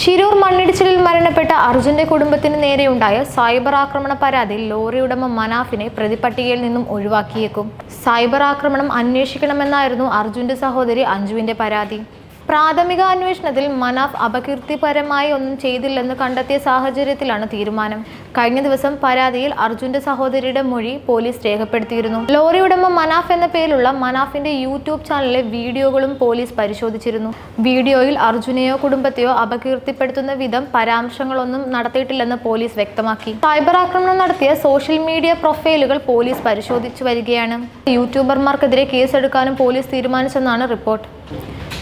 ശിരൂർ മണ്ണിടിച്ചിലിൽ മരണപ്പെട്ട അർജുന്റെ കുടുംബത്തിന് നേരെയുണ്ടായ സൈബർ ആക്രമണ പരാതിയിൽ ലോറി ഉടമ മനാഫിനെ പ്രതിപട്ടികയിൽ നിന്നും ഒഴിവാക്കിയേക്കും. സൈബർ ആക്രമണം അന്വേഷിക്കണമെന്നായിരുന്നു അർജുന്റെ സഹോദരി അഞ്ജുവിന്റെ പരാതി. പ്രാഥമിക അന്വേഷണത്തിൽ മനാഫ് അപകീർത്തിപരമായി ഒന്നും ചെയ്തില്ലെന്ന് കണ്ടെത്തിയ സാഹചര്യത്തിലാണ് തീരുമാനം. കഴിഞ്ഞ ദിവസം പരാതിയിൽ അർജുന്റെ സഹോദരിയുടെ മൊഴി പോലീസ് രേഖപ്പെടുത്തിയിരുന്നു. ലോറി ഉടമ മനാഫ് എന്ന പേരിലുള്ള മനാഫിന്റെ യൂട്യൂബ് ചാനലിലെ വീഡിയോകളും പോലീസ് പരിശോധിച്ചിരുന്നു. വീഡിയോയിൽ അർജുനെയോ കുടുംബത്തെയോ അപകീർത്തിപ്പെടുത്തുന്ന വിധം പരാമർശങ്ങളൊന്നും നടത്തിയിട്ടില്ലെന്ന് പോലീസ് വ്യക്തമാക്കി. സൈബർ ആക്രമണം നടത്തിയ സോഷ്യൽ മീഡിയ പ്രൊഫൈലുകൾ പോലീസ് പരിശോധിച്ചു വരികയാണ്. യൂട്യൂബർമാർക്കെതിരെ കേസെടുക്കാനും പോലീസ് തീരുമാനിച്ചെന്നാണ് റിപ്പോർട്ട്.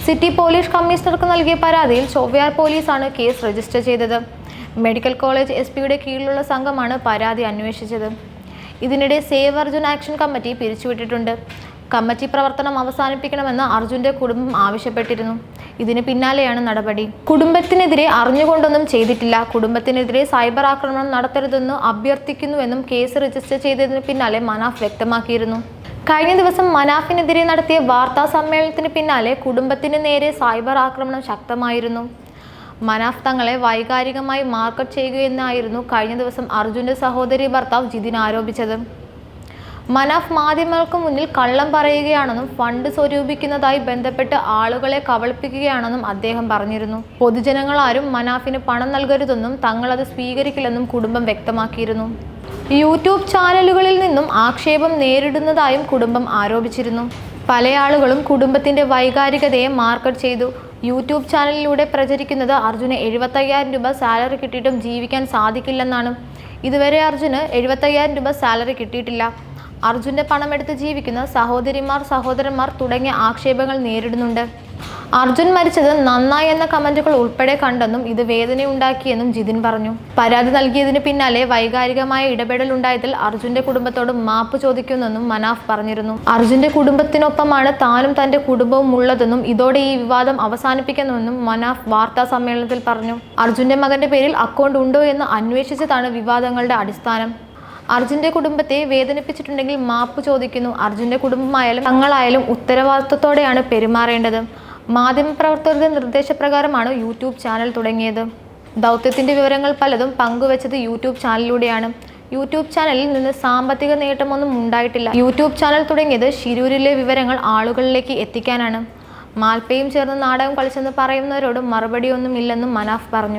സിറ്റി പോലീസ് കമ്മീഷണർക്ക് നൽകിയ പരാതിയിൽ ചൊവ്വയാർ പോലീസാണ് കേസ് രജിസ്റ്റർ ചെയ്തത്. മെഡിക്കൽ കോളേജ് എസ് പിയുടെ കീഴിലുള്ള സംഘമാണ് പരാതി അന്വേഷിച്ചത്. ഇതിനിടെ സേവ് അർജുൻ ആക്ഷൻ കമ്മിറ്റി പിരിച്ചുവിട്ടിട്ടുണ്ട്. കമ്മിറ്റി പ്രവർത്തനം അവസാനിപ്പിക്കണമെന്ന് അർജുന്റെ കുടുംബം ആവശ്യപ്പെട്ടിരുന്നു. ഇതിന് പിന്നാലെയാണ് നടപടി. കുടുംബത്തിനെതിരെ അറിഞ്ഞുകൊണ്ടൊന്നും ചെയ്തിട്ടില്ല. കുടുംബത്തിനെതിരെ സൈബർ ആക്രമണം നടത്തരുതെന്ന് അഭ്യർത്ഥിക്കുന്നുവെന്നും കേസ് രജിസ്റ്റർ ചെയ്തതിന് പിന്നാലെ മനാഫ് വ്യക്തമാക്കിയിരുന്നു. കഴിഞ്ഞ ദിവസം മനാഫിനെതിരെ നടത്തിയ വാർത്താ സമ്മേളനത്തിന് പിന്നാലെ കുടുംബത്തിന് നേരെ സൈബർ ആക്രമണം ശക്തമായിരുന്നു. മനാഫ് തങ്ങളെ വൈകാരികമായി മാർക്കറ്റ് ചെയ്യുകയെന്നായിരുന്നു കഴിഞ്ഞ ദിവസം അർജുന്റെ സഹോദരി ഭർത്താവ് ജിതിൻ ആരോപിച്ചത്. മനാഫ് മാധ്യമങ്ങൾക്ക് മുന്നിൽ കള്ളം പറയുകയാണെന്നും ഫണ്ട് സ്വരൂപിക്കുന്നതായി ബന്ധപ്പെട്ട് ആളുകളെ കബളിപ്പിക്കുകയാണെന്നും അദ്ദേഹം പറഞ്ഞിരുന്നു. പൊതുജനങ്ങളാരും മനാഫിന് പണം നൽകരുതെന്നും തങ്ങളത് സ്വീകരിക്കില്ലെന്നും കുടുംബം വ്യക്തമാക്കിയിരുന്നു. യൂട്യൂബ് ചാനലുകളിൽ നിന്നും ആക്ഷേപം നേരിടുന്നതായും കുടുംബം ആരോപിച്ചിരുന്നു. പല ആളുകളും കുടുംബത്തിന്റെ വൈകാരികതയെ മാർക്കറ്റ് ചെയ്തു. യൂട്യൂബ് ചാനലിലൂടെ പ്രചരിക്കുന്നത് അർജുന് എഴുപത്തയ്യായിരം രൂപ സാലറി കിട്ടിയിട്ടും ജീവിക്കാൻ സാധിക്കില്ലെന്നാണ്. ഇതുവരെ അർജുന് എഴുപത്തയ്യായിരം രൂപ സാലറി കിട്ടിയിട്ടില്ല. അർജുന്റെ പണമെടുത്ത് ജീവിക്കുന്ന സഹോദരിമാർ സഹോദരന്മാർ തുടങ്ങിയ ആക്ഷേപങ്ങൾ നേരിടുന്നുണ്ട്. അർജുൻ മരിച്ചത് നന്നായി എന്ന കമന്റുകൾ ഉൾപ്പെടെ കണ്ടെന്നും ഇത് വേദനയുണ്ടാക്കിയെന്നും ജിതിൻ പറഞ്ഞു. പരാതി നൽകിയതിന് പിന്നാലെ വൈകാരികമായ ഇടപെടൽ ഉണ്ടായതിൽ അർജുന്റെ കുടുംബത്തോട് മാപ്പ് ചോദിക്കുന്നെന്നും മനാഫ് പറഞ്ഞിരുന്നു. അർജുന്റെ കുടുംബത്തിനൊപ്പമാണ് താനും തന്റെ കുടുംബവും ഉള്ളതെന്നും ഇതോടെ ഈ വിവാദം അവസാനിപ്പിക്കണമെന്നും മനാഫ് വാർത്താ സമ്മേളനത്തിൽ പറഞ്ഞു. അർജുന്റെ മകന്റെ പേരിൽ അക്കൗണ്ട് ഉണ്ടോ എന്ന് അന്വേഷിച്ചതാണ് വിവാദങ്ങളുടെ അടിസ്ഥാനം. അർജുന്റെ കുടുംബത്തെ വേദനിപ്പിച്ചിട്ടുണ്ടെങ്കിൽ മാപ്പ് ചോദിക്കുന്നു. അർജുന്റെ കുടുംബമായാലും തങ്ങളായാലും ഉത്തരവാദിത്വത്തോടെയാണ് പെരുമാറേണ്ടത്. മാധ്യമപ്രവർത്തകരുടെ നിർദ്ദേശപ്രകാരമാണ് യൂട്യൂബ് ചാനൽ തുടങ്ങിയത്? ദൗത്യത്തിന്റെ വിവരങ്ങൾ പലതും പങ്കുവച്ചത് യൂട്യൂബ് ചാനലിലൂടെയാണ്. യൂട്യൂബ് ചാനലിൽ നിന്ന് സാമ്പത്തിക നേട്ടമൊന്നും ഉണ്ടായിട്ടില്ല. യൂട്യൂബ് ചാനൽ തുടങ്ങിയത് ശിരൂരിലെ വിവരങ്ങൾ ആളുകളിലേക്ക് എത്തിക്കാനാണ്. മാൽപ്പയും ചേർന്ന് നാടകം കളിച്ചെന്ന് പറയുന്നവരോട് മറുപടിയൊന്നും ഇല്ലെന്നും മനാഫ് പറഞ്ഞു.